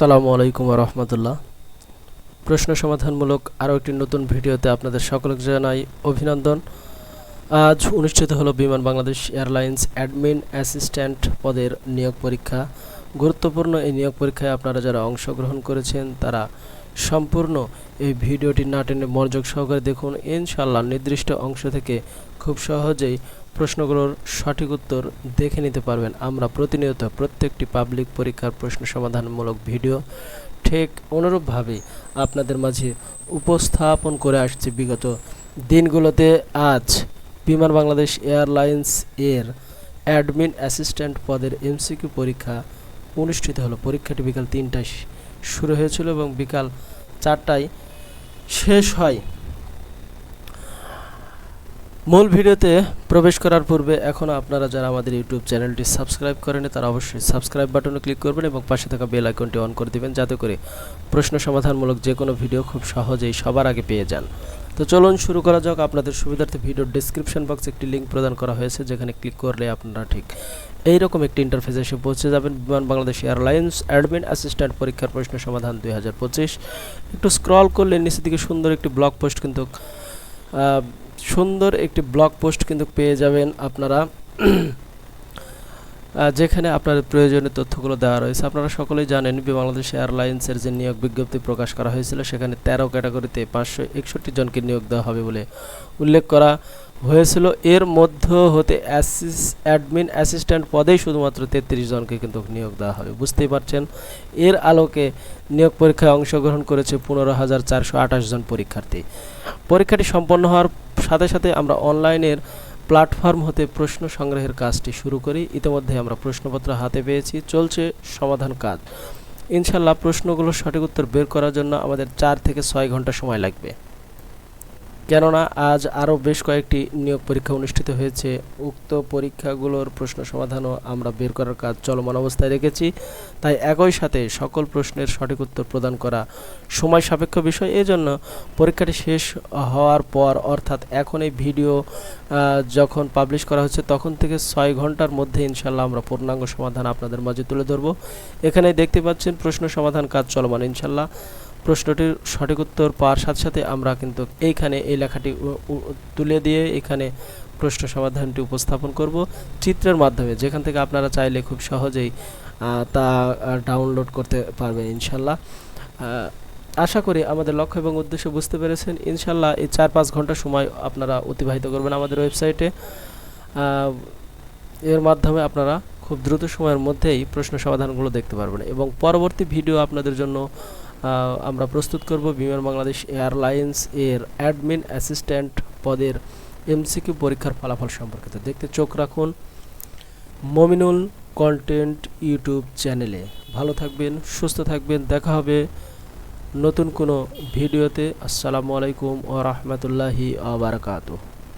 আসসালামু আলাইকুম রহমতুল্লাহ। প্রশ্ন সমাধানমূলক আরও একটি নতুন ভিডিওতে আপনাদের সকলকে জানাই অভিনন্দন। আজ অনুষ্ঠিত হলো বিমান বাংলাদেশ এয়ারলাইন্স অ্যাডমিন অ্যাসিস্ট্যান্ট পদের নিয়োগ পরীক্ষা। গুরুত্বপূর্ণ এই নিয়োগ পরীক্ষায় আপনারা যারা অংশগ্রহণ করেছেন, তারা সম্পূর্ণ এই ভিডিওটি না টেনে মনোযোগ সহকারে দেখুন। ইনশাল্লাহ নির্দিষ্ট অংশ থেকে খুব সহজেই প্রশ্নগুলোর সঠিক উত্তর দেখে নিতে পারবেন। আমরা প্রতিনিয়ত প্রত্যেকটি পাবলিক পরীক্ষার প্রশ্ন সমাধানমূলক ভিডিও ঠিক অনুরূপভাবেই আপনাদের মাঝে উপস্থাপন করে আসছি। বিগত দিনগুলোতে আজ বিমান বাংলাদেশ এয়ারলাইন্স এর অ্যাডমিন অ্যাসিস্ট্যান্ট পদের এমসিকিউ পরীক্ষা অনুষ্ঠিত হলো। পরীক্ষাটি বিকাল তিনটায় শুরু হয়েছিল এবং বিকাল চারটায় শেষ হয়। মূল ভিডিওতে প্রবেশ করার পূর্বে এখনও আপনারা যারা আমাদের ইউটিউব চ্যানেলটি সাবস্ক্রাইব করেনি তারা অবশ্যই সাবস্ক্রাইব বাটনে ক্লিক করবেন এবং পাশে থাকা বেল আইকনটি অন করে দিবেন যাতে করে প্রশ্ন সমাধানমূলক যে কোনো ভিডিও খুব সহজেই সবার আগে পেয়ে যান। তো চলুন শুরু করা যাক। আপনাদের সুবিধার্থে ভিডিও ডেসক্রিপশন বক্সে একটি লিঙ্ক প্রদান করা হয়েছে, যেখানে ক্লিক করলে আপনারা ঠিক এইরকম একটি ইন্টারফেস এসে পৌঁছে যাবেন। বিমান বাংলাদেশ এয়ারলাইন্স অ্যাডমিন অ্যাসিস্ট্যান্ট পরীক্ষার প্রশ্ন সমাধান দুই হাজার পঁচিশ। একটু স্ক্রল করলে নিচের দিকে সুন্দর একটি ব্লগ পোস্ট কিন্তু সুন্দর একটি ব্লগ পোস্ট কিন্তু পেয়ে যাবেন আপনারা। যেখানে আপনার প্রয়োজনীয় তথ্যগুলো দেওয়া রয়েছে। আপনারা সকলেই জানেন বাংলাদেশ এয়ারলাইন্সের যে নিয়োগ বিজ্ঞপ্তি প্রকাশ করা হয়েছিল, সেখানে তেরো ক্যাটাগরিতে পাঁচশো একষট্টি জনকে নিয়োগ দেওয়া হবে বলে উল্লেখ করা হয়েছিল। এর মধ্য হতে অ্যাসিস, অ্যাডমিন অ্যাসিস্ট্যান্ট পদেই শুধুমাত্র তেত্রিশ জনকে কিন্তু নিয়োগ দেওয়া হবে। বুঝতেই পারছেন, এর আলোকে নিয়োগ পরীক্ষায় অংশগ্রহণ করেছে পনেরো হাজার চারশো আঠাশ জন পরীক্ষার্থী। পরীক্ষাটি সম্পন্ন হওয়ার সাথে সাথে আমরা অনলাইনের প্ল্যাটফর্ম হতে প্রশ্ন সংগ্রহের কাজটি শুরু করি। ইতিমধ্যে আমরা প্রশ্নপত্র হাতে পেয়েছি। চলছে সমাধান কাজ। ইনশাল্লাহ প্রশ্নগুলোর সঠিক উত্তর বের করার জন্য আমাদের চার থেকে ছয় ঘণ্টা সময় লাগবে। কেননা আজ আরও বেশ কয়েকটি নিয়োগ পরীক্ষা অনুষ্ঠিত হয়েছে। উক্ত পরীক্ষাগুলোর প্রশ্ন সমাধানও আমরা বের করার কাজ চলমান অবস্থায় রেখেছি। তাই একই সাথে সকল প্রশ্নের সঠিক উত্তর প্রদান করা সময় সাপেক্ষ বিষয়। এজন্য পরীক্ষাটি শেষ হওয়ার পর, অর্থাৎ এখন এই ভিডিও যখন পাবলিশ করা হচ্ছে, তখন থেকে ছয় ঘণ্টার মধ্যে ইনশাল্লাহ আমরা পূর্ণাঙ্গ সমাধান আপনাদের মাঝে তুলে ধরব। এখানে দেখতে পাচ্ছেন প্রশ্ন সমাধান কাজ চলমান ইনশাল্লাহ। প্রশ্নটির সঠিক উত্তর পাওয়ার সাথে সাথে আমরা কিন্তু এইখানে এই লেখাটি তুলে দিয়ে এখানে প্রশ্ন সমাধানটি উপস্থাপন করব। চিত্রের মাধ্যমে, যেখান থেকে আপনারা চাইলে খুব সহজেই তা ডাউনলোড করতে পারবেন ইনশাল্লাহ। আশা করি আমাদের লক্ষ্য এবং উদ্দেশ্য বুঝতে পেরেছেন। ইনশাল্লাহ এই চার পাঁচ ঘণ্টা সময় আপনারা অতিবাহিত করবেন আমাদের ওয়েবসাইটে। এর মাধ্যমে আপনারা খুব দ্রুত সময়ের মধ্যেই প্রশ্ন সমাধানগুলো দেখতে পারবেন এবং পরবর্তী ভিডিও আপনাদের জন্য আমরা প্রস্তুত করব বিমান বাংলাদেশ এয়ারলাইন্স এর অ্যাডমিন অ্যাসিস্ট্যান্ট পদের এমসিকিউ পরীক্ষার ফলাফল সম্পর্কিত। দেখতে চোখ রাখুন মমিনুল কন্টেন্ট ইউটিউব চ্যানেলে। ভালো থাকবেন, সুস্থ থাকবেন। দেখা হবে নতুন কোনো ভিডিওতে। আসসালামু আলাইকুম ও রহমতুল্লাহি আবরকাত